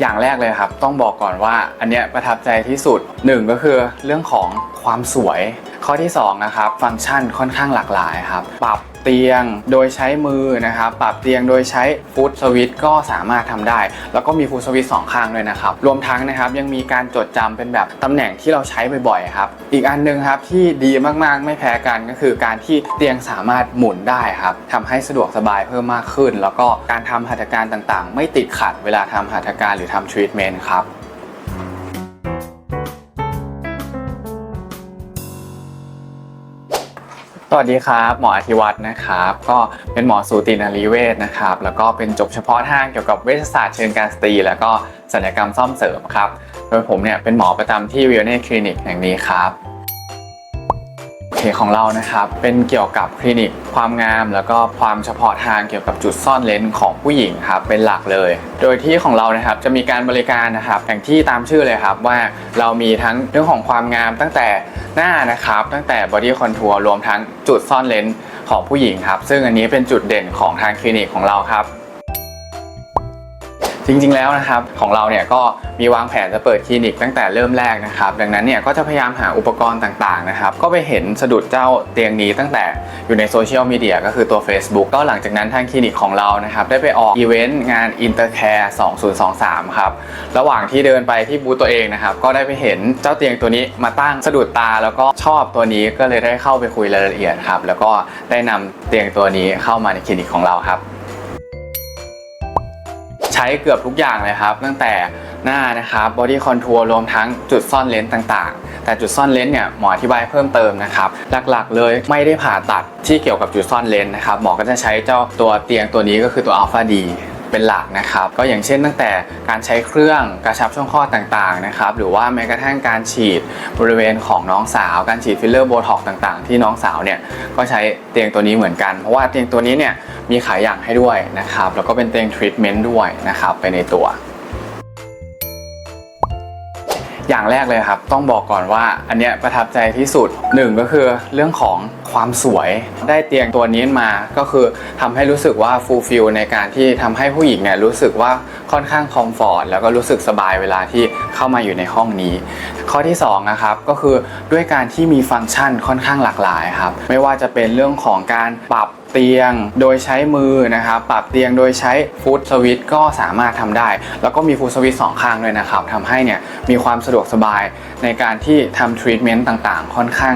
อย่างแรกเลยครับ ต้องบอกก่อนว่าอันเนี้ยประทับใจที่สุดหนึ่งก็คือเรื่องของความสวย ข้อที่สองนะครับฟังก์ชันค่อนข้างหลากหลายครับปรับ เตียงโดยใช้มือนะครับปรับเตียงโดยใช้ฟุตสวิตก็สามารถทำได้ แล้วก็มีฟุตสวิตสองข้างด้วยนะครับ รวมทั้งนะครับยังมีการจดจำเป็นแบบตำแหน่งที่เราใช้บ่อยๆครับ อีกอันหนึงครับที่ดีมากๆไม่แพ้กันก็คือการที่เตียงสามารถหมุนได้ครับทำให้สะดวกสบายเพิ่มมากขึ้น แล้วก็การทำหัตถการต่างๆ ไม่ติดขัดเวลาทำหัตถการหรือทำทรีทเมนต์ครับ สวัสดีครับหมออธิวัฒน์นะครับก็เป็นหมอสูตินารีเวชนะครับแล้วก็เป็นจบเฉพาะทางเกี่ยวกับเวชศาสตร์เชิงการสตรี แล้วก็ศัลยกรรมซ่อมเสริมครับโดยผมเนี่ยเป็นหมอประจำที่วิวเน่คลินิกแห่งนี้ครับ เคของเรานะครับ เป็นเกี่ยวกับคลินิกความงาม แล้วก็ความเฉพาะทางเกี่ยวกับจุดซ่อนเลนส์ของผู้หญิงครับเป็นหลักเลย โดยที่ของเรานะครับจะมีการบริการนะครับอย่างที่ตามชื่อเลยครับว่าเรามีทั้งเรื่องของความงามตั้งแต่หน้านะครับตั้งแต่บอดี้คอนทัวร์รวมทั้งจุดซ่อนเลนส์ของผู้หญิงครับซึ่งอันนี้เป็นจุดเด่นของทางคลินิกของเราครับ จริง ๆ แล้วนะครับของเราเนี่ยก็มีวางแผนจะเปิดคลินิกตั้งแต่เริ่มแรกนะครับ ดังนั้นเนี่ยก็จะพยายามหาอุปกรณ์ต่างๆนะครับก็ไปเห็นสะดุดเจ้าเตียงนี้ตั้งแต่อยู่ในโซเชียลมีเดียก็คือตัว Facebook ก็หลังจากนั้นทางคลินิกของเรานะครับได้ไปออกอีเวนต์งาน Intercare 2023 ครับ ระหว่างที่เดินไปที่บูธตัวเองนะครับก็ได้ไปเห็นเจ้าเตียงตัวนี้มาตั้งสะดุดตาแล้วก็ชอบตัวนี้ก็เลยได้เข้าไปคุยรายละเอียดครับแล้วก็ได้นำเตียงตัวนี้เข้ามาในคลินิกของเราครับ ช้เกือบทุกอย่างเลยครับ ตั้งแต่หน้านะครับบอดี้คอนทัวร์รวมทั้งจุดซ่อนเลนส์ต่างๆ แต่จุดซ่อนเลนส์เนี่ยหมออธิบายเพิ่มเติมนะครับ หลักๆ เลยไม่ได้ผ่าตัดที่เกี่ยวกับจุดซ่อนเลนส์นะครับหมอก็จะใช้เจ้าตัวเตียงตัวนี้ก็คือตัวอัลฟาดี เป็นหลักนะครับ ก็อย่างเช่นตั้งแต่การใช้เครื่องกระชับช่องคลอดต่างๆนะครับหรือว่าแม้กระทั่งการฉีดบริเวณของน้องสาว การฉีดฟิลเลอร์โบท็อกต่างๆ ที่น้องสาวเนี่ยก็ใช้เตียงตัวนี้เหมือนกัน เพราะว่าเตียงตัวนี้เนี่ยมีขายอย่างให้ด้วยนะครับแล้วก็เป็นเตียงทรีทเมนต์ด้วยนะครับไปในตัว อย่างแรกเลยครับ ต้องบอกก่อนว่าอันเนี้ยประทับใจที่สุดหนึ่งก็คือเรื่องของความสวยได้เตียงตัวนี้มาก็คือทำให้รู้สึกว่าฟูลฟิลในการที่ทำให้ผู้หญิงเนี่ยรู้สึกว่า ค่อนข้างคอมฟอร์ตแล้วก็รู้สึกสบายเวลาที่เข้ามาอยู่ในห้องนี้ ข้อที่สองนะครับก็คือด้วยการที่มีฟังก์ชันค่อนข้างหลากหลายครับไม่ว่าจะเป็นเรื่องของการปรับเตียงโดยใช้มือนะครับปรับเตียงโดยใช้ฟุตสวิตก็สามารถทำได้ แล้วก็มีฟุตสวิตสองข้างด้วยนะครับทำให้เนี่ยมีความสะดวกสบายในการที่ทำทรีทเมนต์ต่างๆ ค่อนข้าง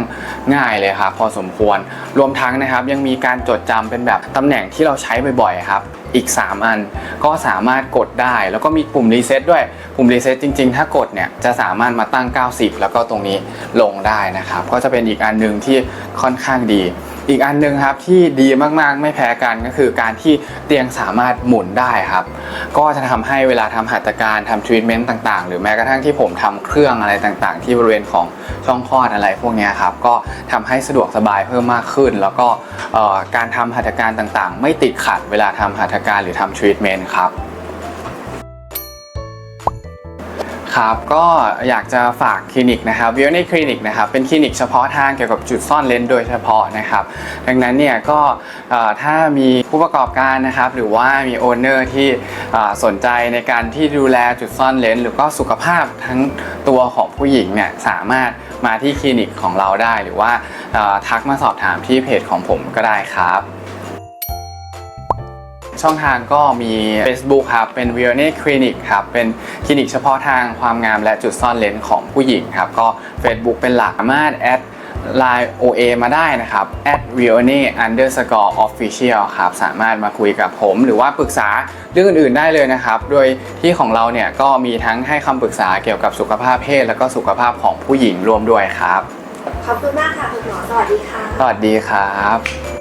ง่ายเลยครับพอสมควรรวมทั้งนะครับยังมีการจดจำเป็นแบบตำแหน่งที่เราใช้บ่อยๆครับ อีก 3 อัน ก็สามารถกดได้ แล้วก็มีปุ่มรีเซ็ตด้วย ปุ่มรีเซ็ตจริงๆ ถ้ากดเนี่ยจะสามารถมาตั้ง 90 แล้วก็ตรงนี้ลงได้นะครับ ก็จะเป็นอีกอันหนึ่งที่ค่อนข้างดี อีกอันหนึ่งครับที่ดีมากๆไม่แพ้กันก็คือการที่เตียงสามารถหมุนได้ครับ ก็จะทำให้เวลาทำหัตถการทำทรีทเมนต์ต่างๆ หรือแม้กระทั่งที่ผมทำเครื่องอะไรต่างๆ ที่บริเวณของช่องคลอดอะไรพวกนี้ครับก็ทำให้สะดวกสบายเพิ่มมากขึ้น แล้วก็การทำหัตถการต่างๆ ไม่ติดขัดเวลาทำหัตถการหรือทำทรีทเมนต์ครับ ครับก็อยากจะฝากคลินิกนะครับวิวในคลินิกนะครับเป็นคลินิกเฉพาะทางเกี่ยวกับจุดซ่อนเลนส์โดยเฉพาะนะครับดังนั้นเนี่ยก็ถ้ามีผู้ประกอบการนะครับหรือว่ามีโอนเนอร์ที่สนใจในการที่ดูแลจุดซ่อนเลนส์หรือก็สุขภาพทั้งตัวของผู้หญิงเนี่ยสามารถมาที่คลินิกของเราได้ หรือว่าทักมาสอบถามที่เพจของผมก็ได้ครับ ช่องทางก็มี Facebook ครับ เป็น v i o n e Clinic ครับ เป็นคลินิกเฉพาะทางความงามและจุดซ่อนเลนส์ของผู้หญิงครับ ก็ Facebook เป็นหลักสามารถแอด Line OA มาได้นะครับ at v i o n e underscore official ครับ สามารถมาคุยกับผมหรือว่าปรึกษาเรื่องอื่นๆได้เลยนะครับ โดยที่ของเราเนี่ยก็มีทั้งให้คำปรึกษาเกี่ยวกับสุขภาพเพศ และก็สุขภาพของผู้หญิงรวมด้วยครับ ขอบคุณมากค่ะคุณหมอสวัสดีค่ะ สวัสดีครับ